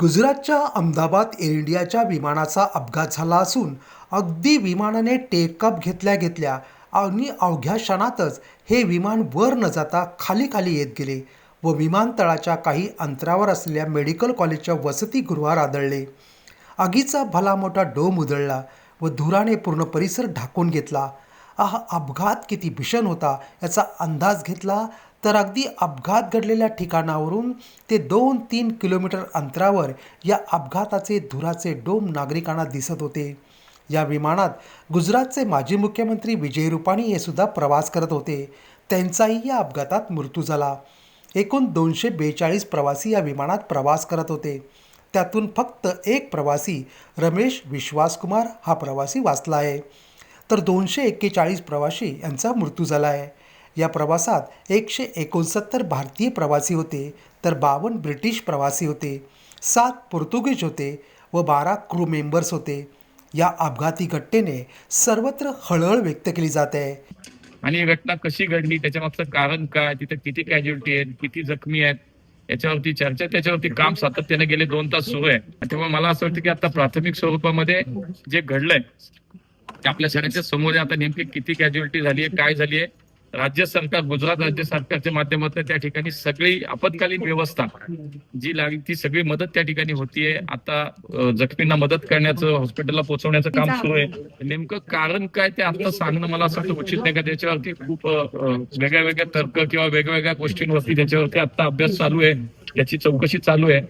गुजरातच्या अहमदाबाद एअर इंडियाच्या विमानाचा अपघात झाला असून अगदी विमानाने टेकअप घेतल्या घेतल्या आणि अवघ्या क्षणातच हे विमान वर न जाता खाली खाली येत गेले व विमानतळाच्या काही अंतरावर असलेल्या मेडिकल कॉलेजच्या वसतिगृहावर आदळले. आगीचा भला मोठा डोम उधळला व धुराने पूर्ण परिसर ढाकून घेतला. हा अपघात किती भीषण होता याचा अंदाज घेतला तर अगदी अपघात घडलेल्या ठिकाणावरून ते दोन तीन किलोमीटर अंतरावर या अपघाताचे धुराचे डोम नागरिकांना दिसत होते. या विमानात गुजरातचे माजी मुख्यमंत्री विजय रुपाणी हे सुद्धा प्रवास करत होते. त्यांचाही या अपघातात मृत्यू झाला. एकूण दोनशे बेचाळीस प्रवासी या विमानात प्रवास करत होते. त्यातून फक्त एक प्रवासी रमेश विश्वासकुमार हा प्रवासी वाचला आहे. तर दोनशे एक्केचाळीस प्रवासी यांचा मृत्यू झाला आहे. या प्रवासात एकशे एकोणसत्तर भारतीय प्रवासी होते तर बावन्न ब्रिटिश प्रवासी होते सात पोर्तुगीज होते व बारा क्रू मेंबर्स होते. या अपघाती घटनेने सर्वत्र हळहळ व्यक्त केली जात आहे. आणि ही घटना कशी घडली त्याच्या मागचं कारण काय तिथे किती कॅज्युअलिटी आहेत किती जखमी आहेत याच्यावरती चर्चा त्याच्यावरती काम सातत्याने गेले दोन तास सुरू आहे. आणि मला असं वाटतं की आता प्राथमिक स्वरूपामध्ये जे घडलंय ते आपल्या सगळ्यांच्या समोर आता नेमकी किती कॅज्युअलिटी झाली आहे काय झाली आहे राज्य सरकार गुजरात राज्य सरकारच्या माध्यमातून त्या ठिकाणी सगळी आपत्कालीन व्यवस्था जी लागली ती सगळी मदत त्या ठिकाणी होतीये. आता जखमींना मदत करण्याचं हॉस्पिटलला पोहोचवण्याचं काम सुरू आहे. नेमकं कारण काय ते आता सांगणं मला असं वाटतं उचित नाही का? त्याच्यावरती खूप वेगळ्या वेगळ्या तर्क किंवा वेगवेगळ्या गोष्टींवरती त्याच्यावरती आता अभ्यास चालू आहे. त्याची चौकशी चालू आहे.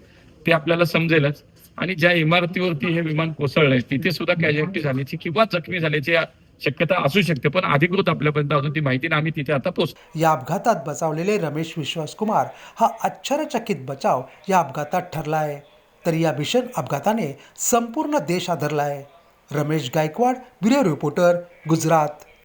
ते आपल्याला समजेलच. आणि ज्या इमारतीवरती हे विमान कोसळलंय तिथे सुद्धा कॅज्युअलिटी झाल्याची किंवा जखमी झाल्याची शक्यता असू शकते पण अधिकृत आपल्यापर्यंत अजून ती माहिती ना आम्ही तिथे आता पोहोच या अपघातात बचावलेले रमेश विश्वासकुमार हा आश्चर्यचकित बचाव या अपघातात ठरला आहे तर या भीषण अपघाताने संपूर्ण देश आदरला आहे रमेश गायकवाड ब्युरो रिपोर्टर गुजरात.